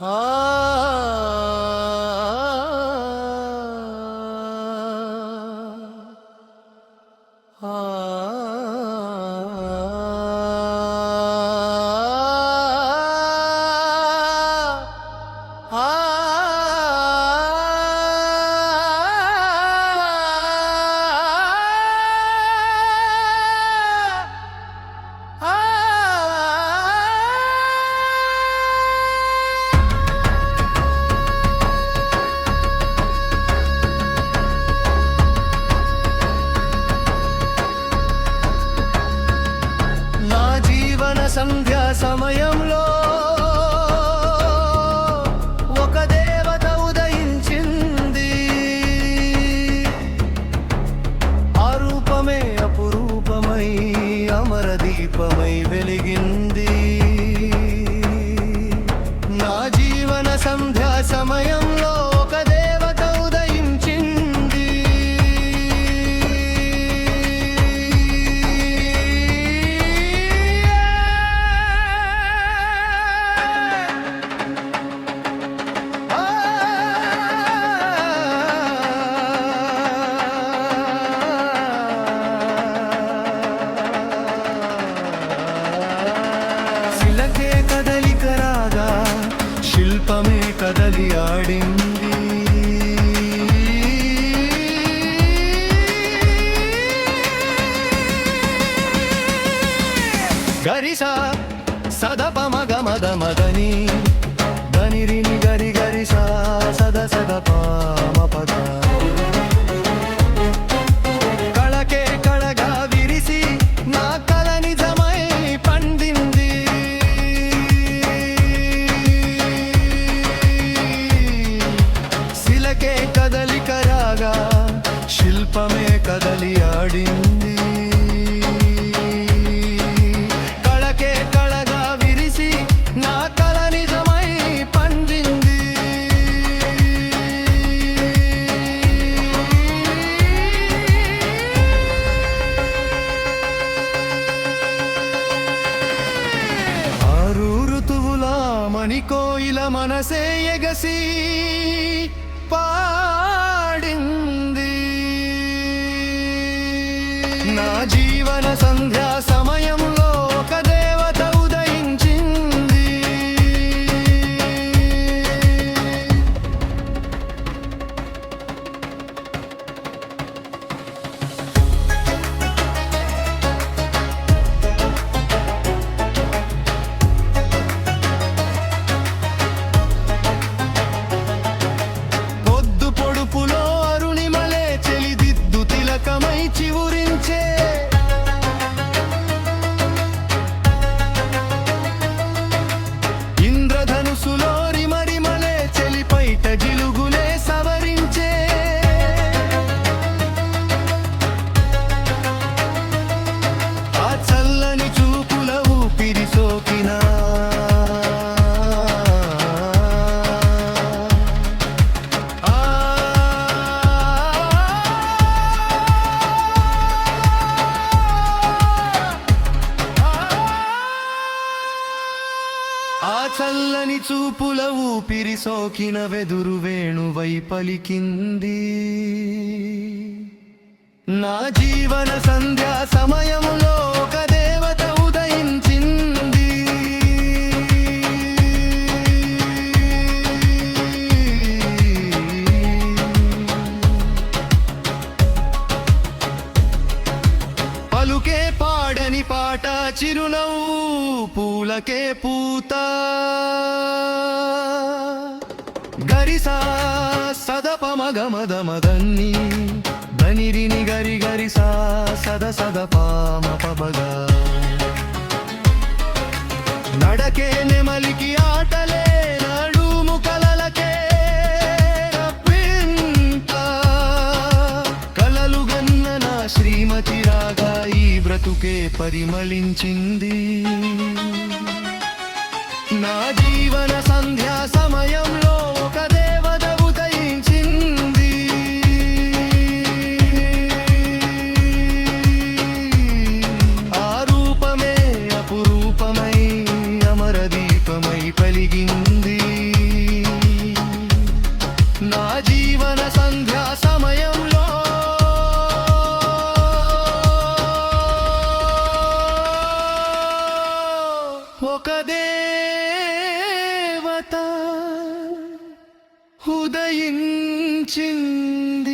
నా సంధ్యా సమయం. శిల్పమే ఆడింది. గరిస సదప మగ మద మదని. ధనిరిని గరి గరిస సద సదప కదలి కళకే కళగా విరిసి నా కళ నిజమై పండింది ఆరు ఋతువుల మణికోయిల మనసే ఎగసి పాడింది. నా జీవన సంధ్యా ఆ చల్లని చూపుల ఊపిరి సోకిన వెదురు వేణువై పలికింది. నా జీవన సం చిరునవ్వు పూలకే పూత. గరిసా సదప మగ మద మదన్ని ధనిరిని గరి గరిసా సద సద పామ పబగా. నడకే నెమలికి ఆటలే బ్రతుకే పరిమళించింది. నా జీవన సంధ్యా సమయంలో ఉదయించింది.